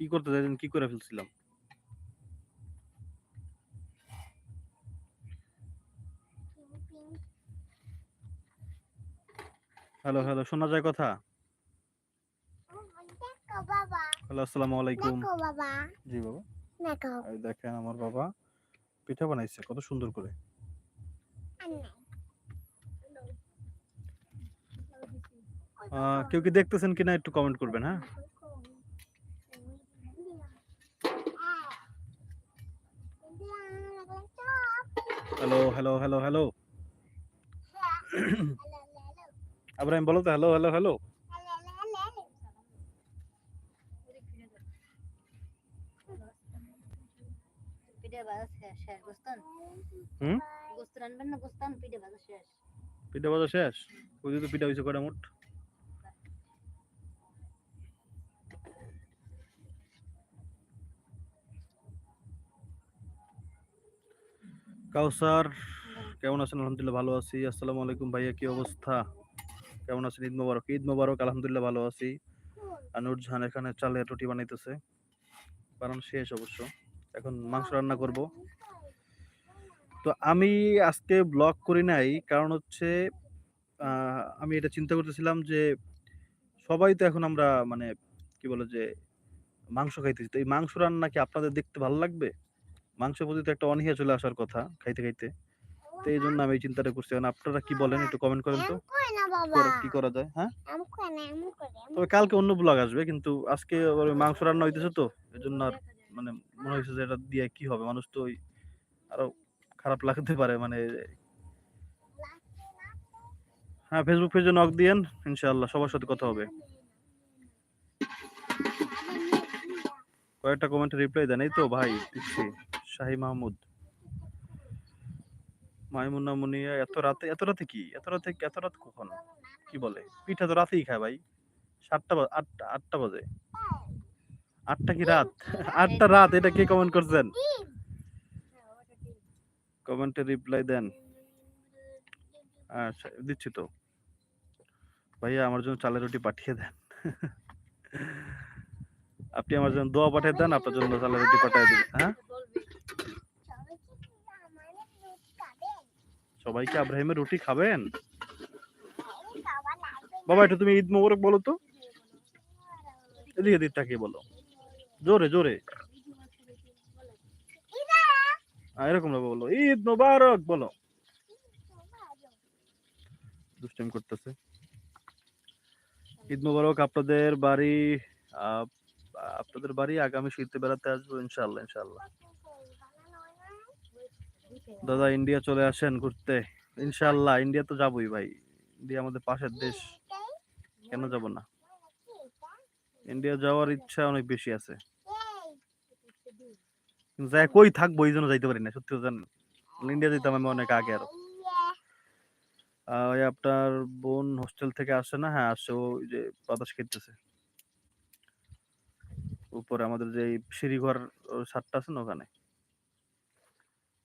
কি করতে চাইছেন, কি করে ফেলছিলাম? হ্যালো হ্যালো শোনা যায় কথা? হ্যালো আসসালামু আলাইকুম। জি, বাবা। দেখেন আমার বাবা পিঠা বানাইছে, কত সুন্দর করে। কেউ কি দেখতেছেন কিনা একটু কমেন্ট করবেন হ্যাঁ? Hello hello hello hello Abrahim বলো তো হ্যালো হ্যালো হ্যালো পিঠে বাজা শেষ শেষ গোস্তান? হুম? গোস্ত না গোস্তান? পিঠে বাজা শেষ। পিঠা বাজা শেষ? ওই তো পিঠা হয়েছে কটা মোট? কাউসার। কেমন আছেন? আলহামদুলিল্লাহ ভালো আছি। আসসালামু আলাইকুম ভাইয়া কি অবস্থা? কেমন আছেন? ঈদ মোবারক। ঈদ মোবারক আলহামদুলিল্লাহ ভালো আছি। আর নুরজাহান এখানে চালের রুটি বানাইতেছে। বানানো শেষ অবশ্য। এখন মাংস রান্না করব। তো আমি আজকে ব্লগ করি নাই। কারণ হচ্ছে আমি এটা চিন্তা করতেছিলাম যে সবাই তো এখন আমরা মানে কি বলে যে মাংস খাইতেছি। তো এই মাংস রান্না কি আপনাদের দেখতে ভালো লাগবে? মাংসের প্রতি তো একটা অনীহা চলে আসার কথা খাইতে খাইতে। তো এই জন্য আমি এই চিন্তাটা করছি। এখন আপনারা কি বলেন? একটু কমেন্ট করেন তো। কি করা যায়? হ্যাঁ? তবে কালকে অন্য ব্লগ আসবে কিন্তু আজকে মাংস রান্না হইতেছে তো এই জন্য আর মানে মনে হয়েছে যে এটা দিয়ে কি হবে? মানুষ তো ওই আরও খারাপ লাগতে পারে মানে হ্যাঁ ফেসবুক পেজে নক দিয়েন ইনশাআল্লাহ সবার সাথে কথা হবে। কয়েকটা কমেন্টে রিপ্লাই দেন। এই তো ভাই দিচ্ছি। শাহি মাহমুদ। মাইমুন্না মুনিয়া, এত রাতে এত রাতে কি? এত রাতে, এত রাত কখন? কি বলে? পিঠা তো রাতেই খায় ভাই। সাতটা আটটা আটটা বাজে। আটটা কি রাত? আটটা রাত, এটা কে কমেন্ট করছেন? কমেন্টে রিপ্লাই দেন। আচ্ছা দিচ্ছি তো। ভাইয়া, আমার জন্য চালের রুটি পাঠিয়ে দেন। আপনি আমার জন্য দোয়া পাঠিয়ে দেন, আপনার জন্য চালের রুটি পাঠিয়ে দিন হ্যাঁ? সবাইকে আব্রাহিমের রুটি খাবেন? বাবা একটু তুমি ঈদ মোবারক বলো তো। এদিকে দিক তাকিয়ে বলো? জোরে জোরে। এরকম ভাবে বলো। ঈদ মোবারক বলো। দুষ্টাইম করতেছে। ঈদ মোবারক আপনাদের বাড়ি আপনাদের বাড়ি আগামী শীতে বেড়াতে আসব ইনশাল্লাহ ইনশাল্লাহ দাদা ইন্ডিয়া চলে আসেন ঘুরতে। ইনশাল্লাহ ইন্ডিয়া তো যাবোই ভাই। ইন্ডিয়া আমাদের পাশের দেশ। কেন যাব না? ইন্ডিয়া যাওয়ার ইচ্ছা অনেক বেশি আছে। যাই কই থাকব এই জন্য যাইতে পারি না, সত্যি জানেন? ইন্ডিয়া যেতাম আমি অনেক আগে আরও। ওই আপনার বোন হোস্টেল থেকে আসে না? হ্যাঁ আসে। ওই যে বাতাস খেতেছে। উপরে আমাদের যে সিঁড়িঘর ছাদটা আছে না ওখানে?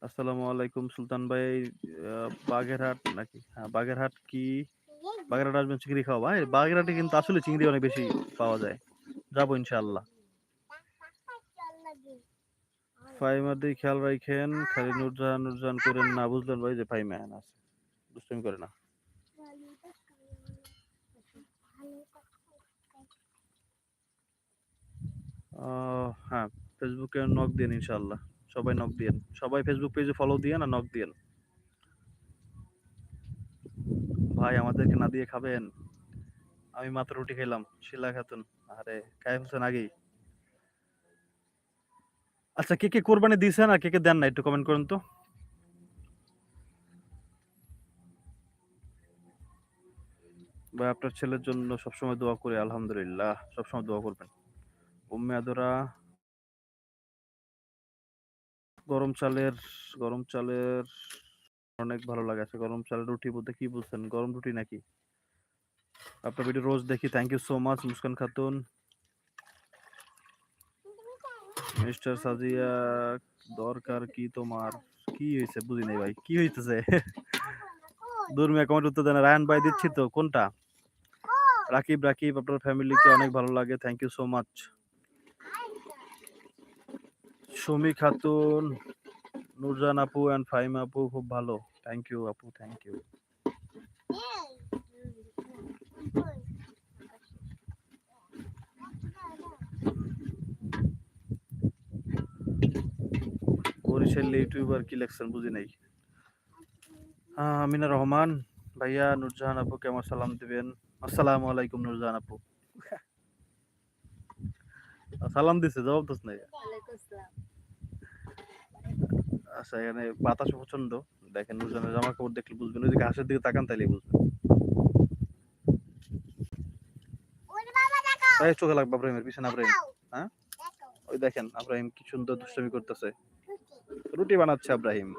আসসালামু আলাইকুম সুলতান ভাই বাগেরহাট নাকি? হ্যাঁ বাগেরহাট কি? বাগেরহাট আসবেন চিংড়ি খাওয়া, ভাই? বাগেরহাটে কিন্তু আসলে চিংড়ি অনেক বেশি পাওয়া যায়। যাব ইনশাআল্লাহ। ফাইমার দিয়ে খেয়াল রাখেন, খালি নুরজাহান নুরজাহান করেন না, বুঝলেন ভাই যে ফাইমা আছে। দুষ্টমি করে না। হ্যাঁ ফেসবুকে নক দিন ইনশাআল্লাহ। সবাই নক দিয়েন। সবাই ফেসবুক পেজে ফলো দিয়েন আর নক দিয়েন। ভাই, আমাদেরকে না দিয়ে খাবেন? আমি মাত্র রুটি খেলাম শিলা খাতুন। আরে খাই ফেলছেন আগেই। আচ্ছা কে কে কোরবানি দিয়েছেন আর কে কে দেন না, একটু কমেন্ট করুন তো। ভাই, আপনার ছেলের জন্য সবসময় দোয়া করি, আলহামদুলিল্লাহ, সবসময় দোয়া করবেন। উম্মে আদরা গরম চালের গরম চালের অনেক ভালো লাগে আছে গরম চালের রুটি বলতে কি বলছেন? গরম রুটি নাকি? আপনার ভিডিও রোজ দেখি। Thank you so much Muskan Khatun. Mister Sajia, দরকার কি তোমার? কি হয়েছে বুঝি নাই ভাই, কি হইতেছে? দুর্মিয়া কমেন্ট উত্তর দেন। রায়ন ভাই দিচ্ছি তো, কোনটা? রাকিব রাকিব, আপনার ফ্যামিলিকে অনেক ভালো লাগে। Thank you so much Sumi Khatun Nurjan আপু অ্যান্ড ফাইম আপু খুব ভালো। থ্যাংক ইউ আপু থ্যাংক ইউ বরিশাল ইউটিউবার কি লেখছেন বুঝি নাই? আহ, আমিনা রহমান। ভাইয়া নুরজাহান আপু কেমন সালাম দিবেন? আসসালামু আলাইকুম নুরজাহান আপু। সালাম দিছে জবাব দিস নাই ওয়ালাইকুম আসসালাম আচ্ছা এখানে বাতাস প্রচণ্ড দেখেন নুরজাহানের জামা কাপড় দেখলে বুঝবেন ওই যে ঘাসের দিকে তাকান তাইলে বুঝবেন। তাই চোখে লাগবে আব্রাহিমের পিছনে আব্রাহিম। হ্যাঁ? ওই দেখেন আব্রাহিম কি সুন্দর দুষ্টামি করতেছে। রুটি। বানাচ্ছে আব্রাহিম।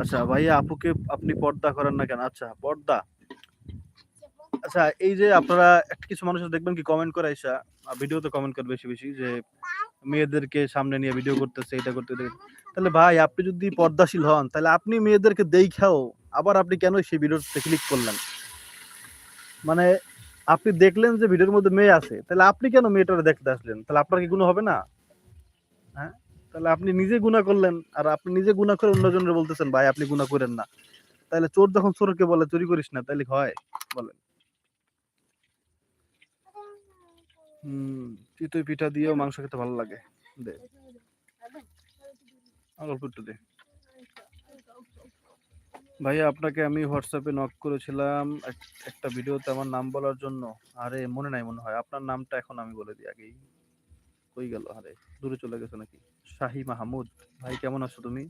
আচ্ছা ভাইয়া আপুকে আপনি পর্দা করেন না কেন? আচ্ছা পর্দা। আচ্ছা এই যে আপনারা একটা কিছু মানুষ দেখবেন কি কমেন্ট করে আইসা ভিডিওতে কমেন্ট করে বেশি বেশি যে মেয়েদেরকে সামনে নিয়ে ভিডিও করতেছে, এটা করতে তাহলে ভাই, আপনি যদি পর্দাশীল হন, তাহলে আপনি মেয়েদেরকে দেখাও আবার আপনি কেন সেই ভিডিওতে ক্লিক করলেন? মানে আপনি দেখলেন যে ভিডিওর মধ্যে মেয়ে আছে, তাহলে আপনি কেন মেয়েটারে দেখতে আসলেন? তাহলে আপনার কি গুণ হবে না? হ্যাঁ? তাহলে আপনি নিজে গুণা করলেন, আর আপনি নিজে গুণা করে অন্যজনের বলতেছেন, ভাই, আপনি গুণা করেন না। তাহলে চোর যখন চোরকে বলে, চুরি করিস না, তাহলে হয়? বলেন। হুম চিতই পিঠা দিয়েও মাংস খেতে ভালো লাগে। দে। আর অল্প দে। ভাইয়া, আপনাকে আমি হোয়াটসঅ্যাপে নক করেছিলাম একটা ভিডিওতে আমার নাম বলার জন্য। আরে, মনে নাই মনে হয়। আপনার নামটা এখন আমি বলে দিই আগেই। কই গেল? আরে, দূরে চলে গেছে নাকি? শাহি মাহমুদ। ভাই, কেমন আছো তুমি?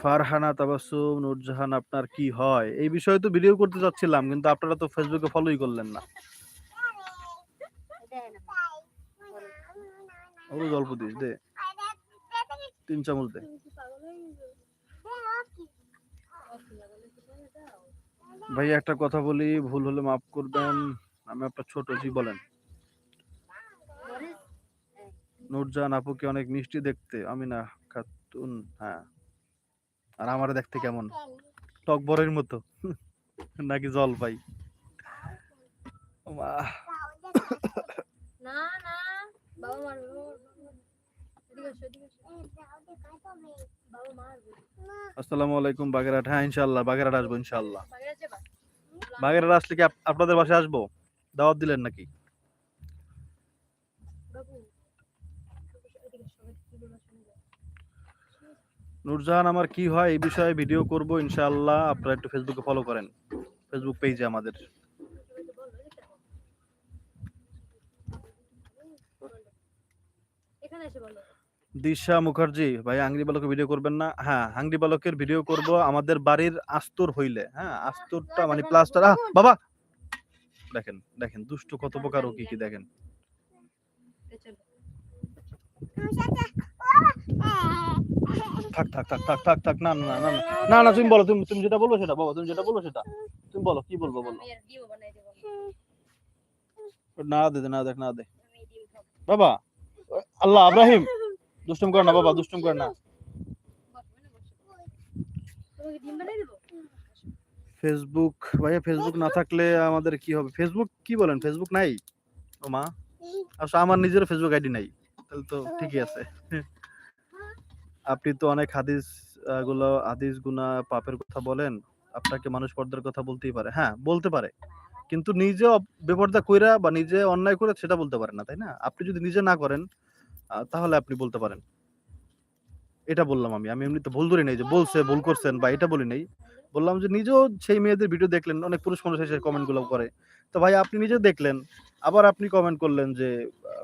ফারহানা তাবাসুম নূরজাহান, আপনার কি হয়? এই বিষয়ে তো ভিডিও করতে যাচ্ছিলাম কিন্তু আপনারা তো ফেসবুকে ফলোই করলেন না। ওগুলো গল্প দিস দে। তিন চামচ দে। ভাইয়া, একটা কথা বলি, ভুল হলে মাফ করবেন। আমি আপনার ছোট জি, বলেন। মরিচ নূরজাহান আপুকে অনেক মিষ্টি দেখতে। আমি না খাতুন হ্যাঁ। আর আমার দেখতে কেমন? টক বরের মতো। নাকি জল পাই না না বাবা মারবে এদিকে আসো, এদিকে আসো। বাবা মারবে আসসালামু আলাইকুম, বাগেরহাট। হ্যাঁ ইনশাল্লাহ বাগেরহাট আসব ইনশাল্লাহ বাগেরহাট আসলে কি আপনাদের বাসায় আসব? দাওয়াত দিলেন নাকি। নূরজাহান, আমার কি হয় এই বিষয়ে ভিডিও করব, ইনশাআল্লাহ। আপনারা একটু ফেসবুকে ফলো করেন। ফেসবুক পেজে আমাদের। এখানে এসে বলো। দিশা মুখার্জি ভাই আংরি বালকের ভিডিও করবেন না। হ্যাঁ আংরি বালকের ভিডিও করব আমাদের বাড়ির আস্তর হইলে। হ্যাঁ আস্তরটা মানে প্লাস্টার বাবা! দেখেন দেখেন দুষ্ট কত প্রকার ও কি কি দেখেন। থাক থাক থাক থাক থাক থাক না না না না, না তুমি বলো তুমি তুমি যেটা বলব সেটা বাবা তুমি যেটা বলব সেটা। তুমি বলো কি বলব বলো? না দে না দেখ না দে। বাবা আল্লাহ আব্রাহিম! দুষ্টুম করে না, বাবা, দুষ্টুম করে না। ফেসবুক ভাইয়া ফেসবুক না থাকলে আমাদের কি হবে? ফেসবুক কি বলেন? ফেসবুক নাই? ও মা। আচ্ছা আমার নিজের ফেসবুক আইডি নাই। তাহলে তো ঠিকই আছে। আপনি তো অনেক হাদিসগুলো, হাদিস গুনা পাপের কথা বলেন। আপনাকে মানুষ পর্দার কথা বলতেই পারে। হ্যাঁ বলতে পারে। কিন্তু নিজে বেপর্দা কইরা বা নিজে অন্যায় করে সেটা বলতে পারে না, তাই না? আপনি যদি নিজে না করেন তাহলে আপনি বলতে পারেন। এটা বললাম আমি। আমি এমনিতে ভুল ধরি নাই যে বলছে, ভুল করছেন বা এটা বলি নাই। বললাম যে নিজেও সেই মেয়েদের ভিডিও দেখলেন, অনেক পুরুষ মানুষ এসে কমেন্টগুলো করে। তো ভাই, আপনি নিজে দেখলেন, আবার আপনি কমেন্ট করলেন যে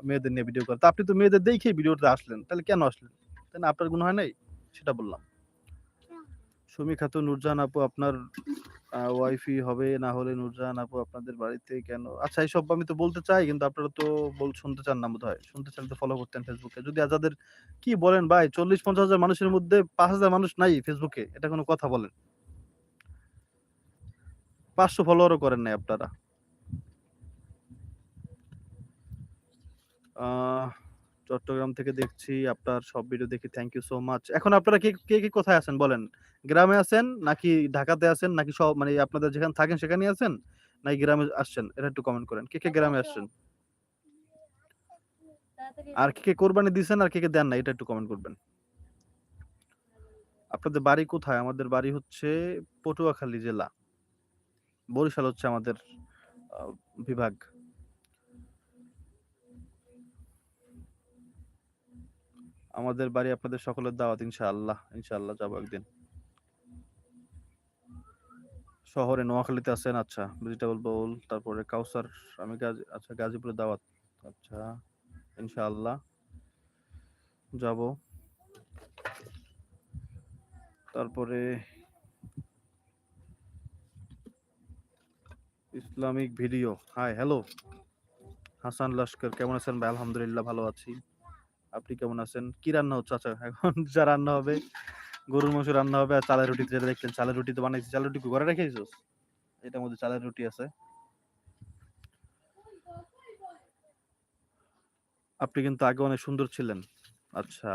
মেয়েদের নিয়ে ভিডিও করে। তা আপনি তো মেয়েদের দেখেই ভিডিওটা আসলেন, তাহলে কেন আসলেন? তাই আপনার গুণ হয় নাই? সেটা বললাম। সুমি খাতুন নুরজাহান আপু আপনার ওয়াইফি হবে না হলে নুরজাহান আপু আপনাদের বাড়িতে কেন? আচ্ছা এইসব আমি তো বলতে চাই কিন্তু আপনারা তো বল শুনতে চান না বোধ হয় শুনতে চান তো ফলো করতেন ফেসবুকে যদি আজাদের কি বলেন ভাই চল্লিশ পঞ্চাশ হাজার মানুষের মধ্যে পাঁচ হাজার মানুষ নাই ফেসবুকে এটা কোনো কথা বলেন। পাঁচশো ফলোয়ারও করেন নাই আপনারা। আহ, চট্টগ্রাম থেকে দেখছি আপনার সব ভিডিও দেখি থ্যাংক ইউ সো মাচ এখন আপনারা কে কে কে কোথায় আছেন বলেন? গ্রামে আছেন নাকি ঢাকাতে আছেন নাকি সব মানে আপনাদের যেখানে থাকেন সেখানেই আছেন? নাকি গ্রামে আসছেন? এটা একটু কমেন্ট করেন। কে কে গ্রামে আসছেন? আর কে কে কোরবানি দিছেন আর কে কে দেন না এটা একটু কমেন্ট করবেন। আপনাদের বাড়ি কোথায়? আমাদের বাড়ি হচ্ছে পটুয়াখালী জেলা। বরিশাল হচ্ছে আমাদের বিভাগ। আমাদের বাড়ি আপনাদের সকলের দাওয়াত, ইনশাআল্লাহ ইনশাআল্লাহ যাব একদিন। শহরে নোয়াখালীতে আছেন আচ্ছা ভেজিটেবল বোল তারপরে কাউসার, আমি গাজী আচ্ছা গাজীপুরে দাওয়াত আচ্ছা ইনশাআল্লাহ যাব। তারপরে Islamic video, hi, hello, Hasan Laskar, কেমন আছেন ভাই? আলহামদুলিল্লাহ, ভালো আছি। আপনি কেমন আছেন? কি রান্না হচ্ছে? আচ্ছা এখন যা রান্না হবে, গরুর মাংস রান্না হবে আর চালের রুটি, যেটা দেখছেন, চালের রুটি তো বানাইছি। চালের রুটি ঘরে রেখে দিছিস? এটার মধ্যে চালের রুটি আছে। আপনি কিন্তু আগে অনেক সুন্দর ছিলেন। আচ্ছা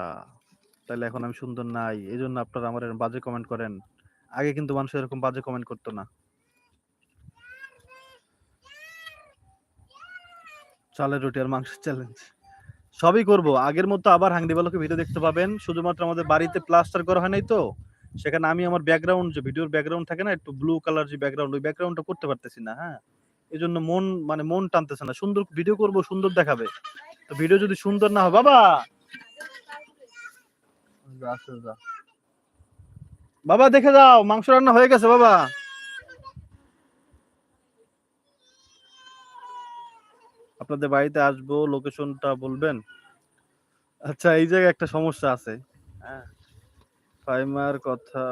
তাহলে এখন আমি সুন্দর নাই। এই জন্য আপনারা আমার এরকম বাজে কমেন্ট করেন। আগে কিন্তু মানুষ এরকম বাজে কমেন্ট করতো না। চালের রুটি আর মাংসের চ্যালেঞ্জ সবই করব। আগের মতো আবার হাংডি বালকে ভিডিও দেখতে পাবেন। শুধুমাত্র আমাদের বাড়িতে প্লাস্টার করা হয় নাই তো। সেখানে আমি আমার ব্যাকগ্রাউন্ড যে ভিডিওর ব্যাকগ্রাউন্ড থাকে না একটু ব্লু কালার যে ব্যাকগ্রাউন্ড ওই ব্যাকগ্রাউন্ডটা করতে পারতেছি না হ্যাঁ? এই জন্য মন মানে মন টানতেছে না। সুন্দর ভিডিও করব সুন্দর দেখাবে। তো ভিডিও যদি সুন্দর না হয় বাবা। বাবা দেখে যাও মাংস রান্না হয়ে গেছে বাবা! আপনাদের বাড়িতে আসব লোকেশনটা বলবেন? আচ্ছা এই জায়গায় একটা সমস্যা আছে। হ্যাঁ। ফাইমার কথা?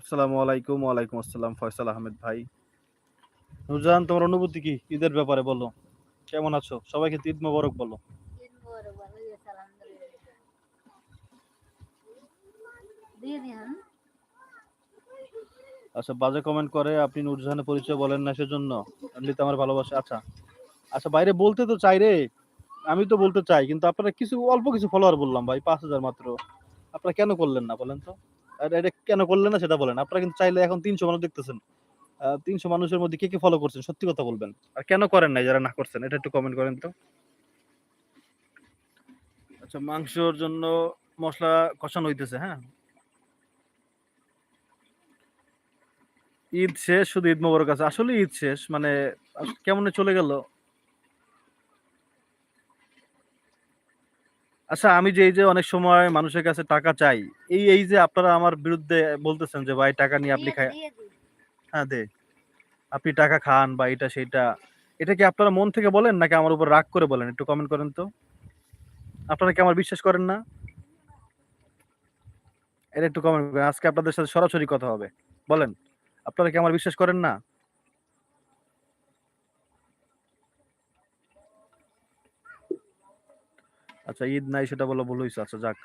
আসসালামু আলাইকুম ওয়ালাইকুম আসসালাম ফয়সাল আহমেদ ভাই। নুরজাহান তোমার অনুভূতি কি? ঈদের ব্যাপারে বলো। কেমন আছো? সবাইকে ঈদ মোবারক বলো। দিয়ে দিন। আচ্ছা বাজে কমেন্ট করে আপনি নুরজাহানের পরিচয় বলেন না সেজন্য। এমনিতে আমার ভালোবাসা। আচ্ছা আচ্ছা বাইরে বলতে তো চাই রে। আমি তো বলতে চাই, কিন্তু আপনারা কিছু, অল্প কিছু ফলোয়ার বললাম ভাই, পাঁচ হাজার মাত্র। আপনারা কেন করলেন না বলেন তো? আর এটা কেন করলেন না সেটা বলেন। আপনারা কিন্তু চাইলে এখন তিনশো মানুষ দেখতেছেন। তিনশো মানুষের মধ্যে কে কে ফলো করছেন? সত্যি কথা বলবেন। আর কেন করেন নাই যারা না করছেন? এটা একটু কমেন্ট করেন তো। আচ্ছা মাংসর জন্য মশলা কষানো হইতেছে হ্যাঁ? ঈদ শেষ শুধু ঈদ মোবারক আছে। আসলে ঈদ শেষ মানে কেমন চলে গেল? আচ্ছা আমি যে এই যে অনেক সময় মানুষের কাছে টাকা চাই এই এই যে আপনারা আমার বিরুদ্ধে বলতেছেন যে ভাই টাকা নিয়ে আপনি খায় হ্যাঁ দে। আপনি টাকা খান বা এটা সেটা এটা কি আপনারা মন থেকে বলেন নাকি আমার উপর রাগ করে বলেন? একটু কমেন্ট করেন তো। আপনারা কি আমার বিশ্বাস করেন না? এটা একটু কমেন্ট করেন। আজকে আপনাদের সাথে সরাসরি কথা হবে। বলেন। আপনারা কি আমার বিশ্বাস করেন না? আচ্ছা ঈদ নাই, সেটা বলা ভুল হয়েছে আচ্ছা যাক।